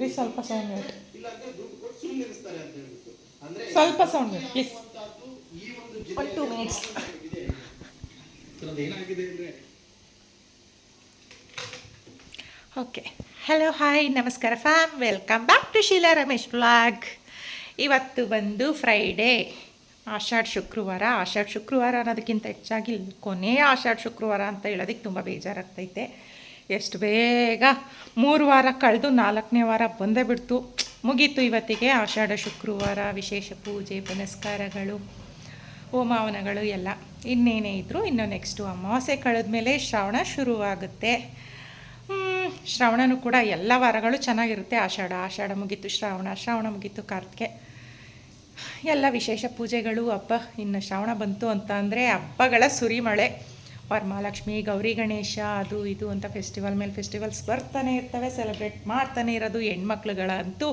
ರೀ ಸ್ವಲ್ಪ ಸೌಂಡ್ ಮಾಡಿ ಸ್ವಲ್ಪ ಸೌಂಡ್ ಮಾಡಿ please one two minutes okay hello hi ನಮಸ್ಕಾರ fam welcome back to Sheela Ramesh blog ಇವತ್ತು ಬಂದು ಫ್ರೈಡೇ ಆಷಾಢ ಶುಕ್ರವಾರ. ಆಷಾಢ ಶುಕ್ರವಾರ ಅನ್ನೋದಕ್ಕಿಂತ ಹೆಚ್ಚಾಗಿ ಕೊನೆಯ ಆಷಾಢ ಶುಕ್ರವಾರ ಅಂತ ಹೇಳೋದಕ್ಕೆ ತುಂಬ ಬೇಜಾರಾಗ್ತೈತೆ. ಎಷ್ಟು ಬೇಗ ಮೂರು ವಾರ ಕಳೆದು ನಾಲ್ಕನೇ ವಾರ ಬಂದೇ ಬಿಡ್ತು. ಮುಗೀತು ಇವತ್ತಿಗೆ ಆಷಾಢ, ಶುಕ್ರವಾರ, ವಿಶೇಷ ಪೂಜೆ, ಪುನಸ್ಕಾರಗಳು ಹೋಮಾವನಗಳು ಎಲ್ಲ. ಇನ್ನೇನೇ ಇದ್ದರೂ ಇನ್ನು ನೆಕ್ಸ್ಟು ಅಮಾವಾಸ್ಯೆ ಕಳೆದ್ಮೇಲೆ ಶ್ರಾವಣ ಶುರುವಾಗುತ್ತೆ. ಶ್ರಾವಣನೂ ಕೂಡ ಎಲ್ಲ ವಾರಗಳು ಚೆನ್ನಾಗಿರುತ್ತೆ. ಆಷಾಢ ಆಷಾಢ ಮುಗೀತು, ಶ್ರಾವಣ ಶ್ರಾವಣ ಮುಗೀತು ಕಾರ್ತಿಕೆ ಎಲ್ಲ ವಿಶೇಷ ಪೂಜೆಗಳು, ಹಬ್ಬ, ಇನ್ನು ಶ್ರಾವಣ ಬಂತು ಅಂತ ಅಂದರೆ ಹಬ್ಬಗಳ ಸುರಿಮಳೆ. ವರಮಹಾಲಕ್ಷ್ಮಿ ಗೌರಿ ಗಣೇಶ, ಅದು ಇದು ಅಂತ ಫೆಸ್ಟಿವಲ್ ಮೇಲೆ ಫೆಸ್ಟಿವಲ್ಸ್ ಬರ್ತಾನೆ ಇರ್ತವೆ ಸೆಲೆಬ್ರೇಟ್ ಮಾಡ್ತಾನೆ ಇರೋದು ಹೆಣ್ಮಕ್ಳುಗಳಂತೂ.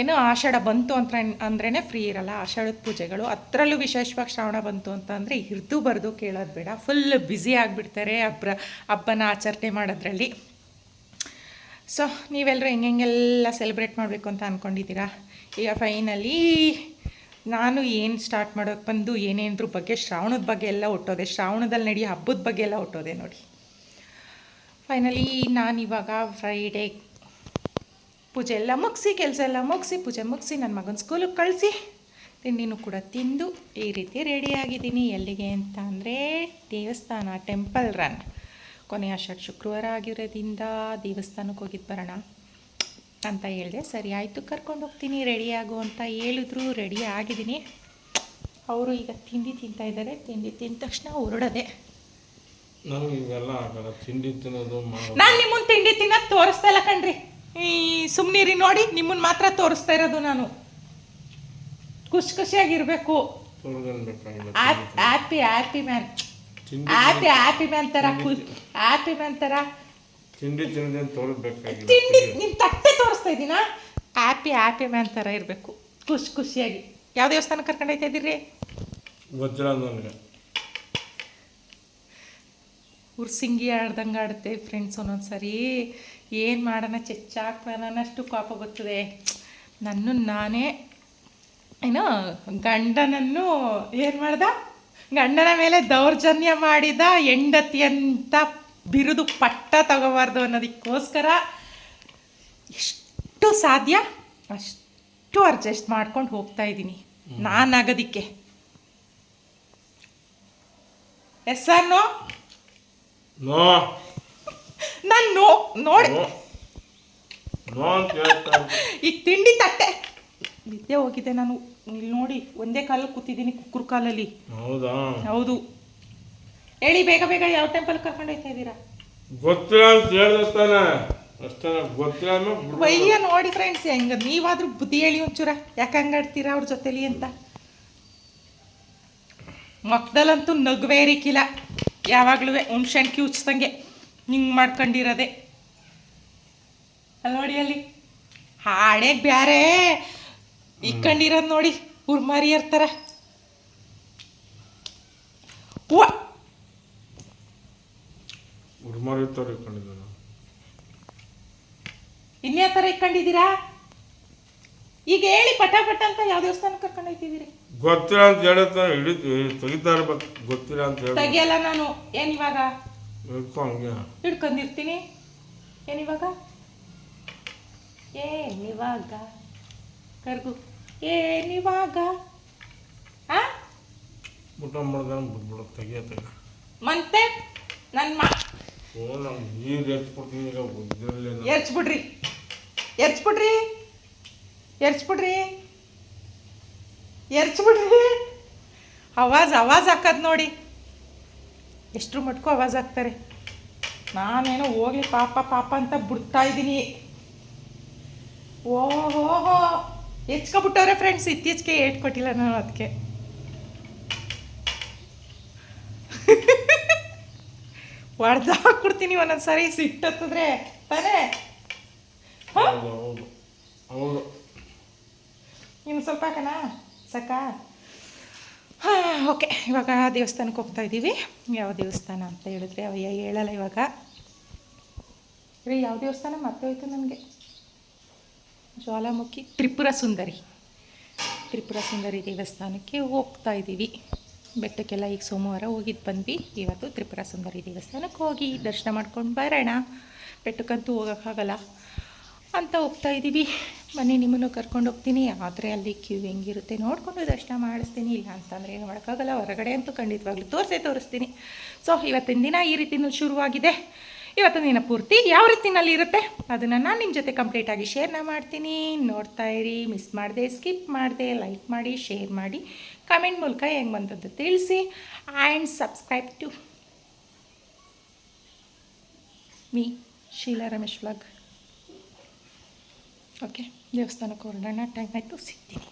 ಏನೋ ಆಷಾಢ ಬಂತು ಅಂತ ಅಂದ್ರೇ ಫ್ರೀ ಇರಲ್ಲ. ಆಷಾಢದ ಪೂಜೆಗಳು ಅದರಲ್ಲೂ ವಿಶೇಷವಾಗಿ ಶ್ರಾವಣ ಬಂತು ಅಂತ ಅಂದರೆ ಇರ್ದು ಬರೆದು ಕೇಳೋದು ಬೇಡ. ಫುಲ್ ಬ್ಯುಸಿ ಆಗಿಬಿಡ್ತಾರೆ ಹಬ್ಬ ಹಬ್ಬನ ಆಚರಣೆ ಮಾಡೋದ್ರಲ್ಲಿ. ಸೊ ನೀವೆಲ್ಲರೂ ಹೆಂಗೆಲ್ಲ ಸೆಲೆಬ್ರೇಟ್ ಮಾಡಬೇಕು ಅಂತ ಅಂದ್ಕೊಂಡಿದ್ದೀರಾ ಈಗ ಫೈನಲಿ ನಾನು ಏನು ಸ್ಟಾರ್ಟ್ ಮಾಡೋಕ್ಕೆ ಬಂದು ಏನೇನ್ರ ಬಗ್ಗೆ, ಶ್ರಾವಣದ ಬಗ್ಗೆ ಎಲ್ಲ ಒಟ್ಟೋದೆ ಶ್ರಾವಣದಲ್ಲಿ ನಡೆಯೋ ಹಬ್ಬದ ಬಗ್ಗೆ ಎಲ್ಲ ಹುಟ್ಟೋದೆ ನೋಡಿ. ಫೈನಲಿ ನಾನಿವಾಗ ಫ್ರೈಡೇ ಪೂಜೆ ಎಲ್ಲ ಮುಗಿಸಿ, ಕೆಲಸ ಎಲ್ಲ ಮುಗಿಸಿ, ಪೂಜೆ ಮುಗಿಸಿ ನನ್ನ ಮಗನ ಸ್ಕೂಲಿಗೆ ಕಳಿಸಿ, ತಿಂಡಿನೂ ಕೂಡ ತಿಂದು ಈ ರೀತಿ ರೆಡಿಯಾಗಿದ್ದೀನಿ ಎಲ್ಲಿಗೆ ಅಂತ ಅಂದರೆ ದೇವಸ್ಥಾನ ಟೆಂಪಲ್ ರನ್ ಕೊನೆಯ ಶುಕ್ರವಾರ ಆಗಿರೋದ್ರಿಂದ ದೇವಸ್ಥಾನಕ್ಕೆ ಹೋಗಿದ್ದು ಬರೋಣ. ಅಂತ ಹೇಳಿದೆ ಸರಿ ಆಯಿತು ಕರ್ಕೊಂಡು ಹೋಗ್ತೀನಿ ರೆಡಿ ಆಗು ಅಂತ ಹೇಳಿದ್ರು ರೆಡಿ ಆಗಿದ್ದೀನಿ. ಅವರು ಈಗ ತಿಂಡಿ ತಿಂತಾ ಇದ್ದಾರೆ ತಿಂಡಿ ತಿಂದ ತಕ್ಷಣ ಹೊರಡೋದೆ. ಆಗಲ್ಲ ತಿಂಡಿ ತಿನ್ನೋದು ನಾನು ನಿಮ್ಮನ್ನ ತಿಂಡಿ ತಿನ್ನೋದು ತೋರಿಸ್ತಾ ಇಲ್ಲ ಕಣ್ರಿ. ಈ ಸುಮ್ಮನಿರಿ ನೋಡಿ ನಿಮ್ಮನ್ನ ಮಾತ್ರ ತೋರಿಸ್ತಾ ಇರೋದು ನಾನು. ಖುಷಿ ಖುಷಿಯಾಗಿರ್ಬೇಕು. Happy happy man happy happy man ಥರ ಹ್ಯಾಪಿ ಮ್ಯಾನ್ ಥರ ತಿಂಡಿ ತಿನ್ನೋದೇನು ತಿಂಡಿ ನಿಮ್ಮ ತಟ್ಟೆ ತೋರಿಸ್ತಾ ಇದ್ದೀನಾ ಹ್ಯಾಪಿ ಹ್ಯಾಪಿ ಮ್ಯಾನ್ ಥರ ಇರಬೇಕು. ಖುಷಿ ಖುಷಿಯಾಗಿ. ಯಾವ ದೇವಸ್ಥಾನಕ್ಕೆ ಕರ್ಕೊಂಡು ಹೋಗ್ತಾ ಇದ್ದೀರಿ? ಗೊತ್ತಿಲ್ಲ ನನಗೆ. ಉರ್ಸಿಂಗಿ ಆಡ್ದಂಗೆ ಆಡುತ್ತೆ ಫ್ರೆಂಡ್ಸ್ ಒಂದೊಂದು ಸರಿ ಏನು ಮಾಡೋಣ ಚೆಚ್ಚಾಕ್ಬೇನಷ್ಟು ಕೋಪ ಬರ್ತದೆ. ನನ್ನ ನಾನೇ ಏನೋ ಗಂಡನನ್ನು ಏನು ಮಾಡ್ದ? ಗಂಡನ ಮೇಲೆ ದೌರ್ಜನ್ಯ ಮಾಡಿದ ಹೆಂಡತಿ ಅಂತ ಬಿರುದು ಪಟ್ಟ ತಗೋಬಾರ್ದು ಅನ್ನೋದಕ್ಕೋಸ್ಕರ ಎಷ್ಟು ಸಾಧ್ಯ? ಅಷ್ಟು ಅಡ್ಜಸ್ಟ್ ಮಾಡ್ಕೊಂಡು ಹೋಗ್ತಾ ಇದ್ದೀನಿ. ನಾನಾಗೋದಿಕ್ಕೆ. Yes or no? ನೋ. ನಾನು ನೋ ನೋಡಿ. ಈಗ ತಿಂಡಿ ತಟ್ಟೆ. ನಿದ್ದೆ ಹೋಗಿದೆ ನಾನು. ಇಲ್ಲಿ ನೋಡಿ ಒಂದೇ ಕಾಲಲ್ಲಿ ಕೂತಿದ್ದೀನಿ ಕುಕ್ಕುರ್ ಕಾಲಲ್ಲಿ. ಹೌದಾ? ಹೌದು. ಹೇಳಿ ಬೇಗ ಬೇಗ ಯಾವ ಟೆಂಪಲ್ ಕರ್ಕೊಂಡೋಗ್ತಾ ಇದ್ದೀರಾ? ಗೊತ್ತಿಲ್ಲ ಅಂತ ಹೇಳ್ದೆ ವಯ್ಯ ನೋಡಿ ಫ್ರೆಂಡ್ಸ್ ಹೆಂಗ ನೀವಾದ್ರೂ ಬುದ್ಧಿ ಹೇಳಿ ಒಂಚೂರ. ಯಾಕೆ ಹಂಗಾಡ್ತೀರಾ ಅವ್ರ ಜೊತೆಲಿ ಅಂತ? ಮಕ್ಕದಲ್ಲಂತೂ ನಗುವೇ ಇರಿಕಿಲ್ಲ ಯಾವಾಗಲೂ ಹುಣ್ಸೆಹಣ್ಣು ಕಿವುಚ್ದಂಗೆ ಹಿಂಗೆ ಮಾಡ್ಕೊಂಡಿರೋದೆ. ಅಲ್ಲಿ ನೋಡಿ ಅಲ್ಲಿ. ಹಾಡೇ ಬ್ಯಾರೆ. ಇಕ್ಕೊಂಡಿರೋದು ನೋಡಿ ಉರ್ಮಾರಿ ಇರ್ತಾರ ಉರ್ಮಾರಿ ಇರ್ತಾರೆ ನಾನು ಇನ್ಯಾ ಥರ ಇಟ್ಕೊಂಡಿದ್ದೀರಾ? ಈಗ ಹೇಳಿ ಪಟ ಪಟ ಅಂತ ಯಾವ ದೇವಸ್ಥಾನಕ್ಕೆ ಕರ್ಕೊಂಡು ಹೋಗ್ತಿದ್ದೀರಿ ಗೊತ್ತಿಲ್ಲ ಅಂತ ಹೇಳುತ್ತೆ ಹಿಡಿ ತೆಗಿತಾ ಇರ್ಬೇಕು. ಗೊತ್ತಿಲ್ಲ ಅಂತ ಹೇಳಿ ತೆಗಿಯಲ್ಲ ನಾನು. ಏನಿವಾಗ ಹಂಗೆ. ಹಿಡ್ಕೊಂಡಿರ್ತೀನಿ. ಏನಿವಾಗ ಏನಿವಾಗ ಕರ್ಗು. ಏನಿವಾಗ ಆ? ಊಟ ಮಾಡ್ದಾನ ಬಿಟ್ಬಿಡು ತೆಗಿಯ ಮತ್ತೆ? ನನ್ನ ಮಾ ಓ, ನಮ್ಗೆ ನೀರು ಈಗ ಉದ್ಯೋಗ ಎರ್ಚ್ಬಿಡ್ರಿ. ಎರ್ಚ್ಬಿಡ್ರಿ. ಎರ್ಚ್ಬಿಡ್ರಿ. ಎರ್ಚ್ಬಿಡ್ರಿ. ಅವಾಜ್ ಅವಾಜ್ ಹಾಕದ್ ನೋಡಿ. ಎಷ್ಟ್ರ ಮಟ್ಕು ಅವಾಜ್ ಹಾಕ್ತಾರೆ. ನಾನೇನೋ ಹೋಗ್ಲಿ ಪಾಪ ಪಾಪ ಅಂತ ಬಿಡ್ತಾ ಇದ್ದೀನಿ. ಓಹೋ ಹೆಚ್ಕೊಬಿಟ್ಟವ್ರೆ ಫ್ರೆಂಡ್ಸ್ ಇತ್ತೀಚೆಗೆ ಏಟ್ ಕೊಟ್ಟಿಲ್ಲ ನಾನು ಅದಕ್ಕೆ. ಹೊಡ್ದು ಹಾಕ್ಬಿಡ್ತೀನಿ ಒಂದೊಂದು ಸಾರಿ ಸಿಟ್ಟತ್ತದ್ರೆ ತಾನೇ? ಹೌದು ಇನ್ನು ಸ್ವಲ್ಪ ಕಣ ಸಾಕ? ಹಾಂ ಓಕೆ. ಇವಾಗ ದೇವಸ್ಥಾನಕ್ಕೆ ಹೋಗ್ತಾ ಇದ್ದೀವಿ. ಯಾವ ದೇವಸ್ಥಾನ ಅಂತ ಹೇಳಿದ್ರೆ ಅವಯ್ಯ ಹೇಳಲ್ಲ ಇವಾಗ. ರೀ ಯಾವ ದೇವಸ್ಥಾನ? ಮತ್ತೆ ಹೋಯ್ತು ನನಗೆ. ಜ್ವಾಲಾಮುಖಿ ತ್ರಿಪುರ ಸುಂದರಿ. ತ್ರಿಪುರ ಸುಂದರಿ ದೇವಸ್ಥಾನಕ್ಕೆ ಹೋಗ್ತಾ ಇದ್ದೀವಿ. ಬೆಟ್ಟಕ್ಕೆಲ್ಲ ಈಗ ಸೋಮವಾರ ಹೋಗಿದ್ದು ಬಂದ್ವಿ. ಇವತ್ತು ತ್ರಿಪುರ ಸುಂದರಿ ದೇವಸ್ಥಾನಕ್ಕೆ ಹೋಗಿ ದರ್ಶನ ಮಾಡ್ಕೊಂಡು ಬರೋಣ. ಬೆಟ್ಟಕ್ಕಂತೂ ಹೋಗೋಕ್ಕಾಗಲ್ಲ ಅಂತ ಹೋಗ್ತಾ ಇದ್ದೀವಿ ಬನ್ನಿ, ನಿಮ್ಮನ್ನು ಕರ್ಕೊಂಡು ಹೋಗ್ತೀನಿ. ಆದರೆ ಅಲ್ಲಿ ಕ್ಯೂ ಹೆಂಗಿರುತ್ತೆ ನೋಡಿಕೊಂಡು ದರ್ಶನ ಮಾಡಿಸ್ತೀನಿ. ಇಲ್ಲ ಅಂತಂದರೆ ಏನು ಮಾಡೋಕ್ಕಾಗಲ್ಲ. ಹೊರಗಡೆ ಅಂತೂ ಖಂಡಿತವಾಗ್ಲೂ ತೋರಿಸೇ ತೋರಿಸ್ತೀನಿ. ಸೊ ಇವತ್ತಿನ ದಿನ ಈ ರೀತಿಯಲ್ಲಿ ಶುರುವಾಗಿದೆ. ಇವತ್ತಿನ ದಿನ ಪೂರ್ತಿ ಯಾವ ರೀತಿನಲ್ಲಿ ಇರುತ್ತೆ? ಅದನ್ನು ನಾನು ನಿಮ್ಮ ಜೊತೆ ಕಂಪ್ಲೀಟಾಗಿ ಶೇರ್ನ ಮಾಡ್ತೀನಿ. ನೋಡ್ತಾ ಇರಿ ಮಿಸ್ ಮಾಡಿದೆ ಸ್ಕಿಪ್ ಮಾಡಿದೆ ಲೈಕ್ ಮಾಡಿ ಶೇರ್ ಮಾಡಿ ಕಮೆಂಟ್ ಮೂಲಕ ಹೆಂಗೆ ಬಂತದ್ದು ತಿಳಿಸಿ. And subscribe to me Sheela Ramesh vlog okay ದೇವಸ್ಥಾನಕ್ಕೆ ಹೊರಡೋಣ. ಟೈಮ್ ಆಯಿತು. ಸಿಗ್ತೀನಿ.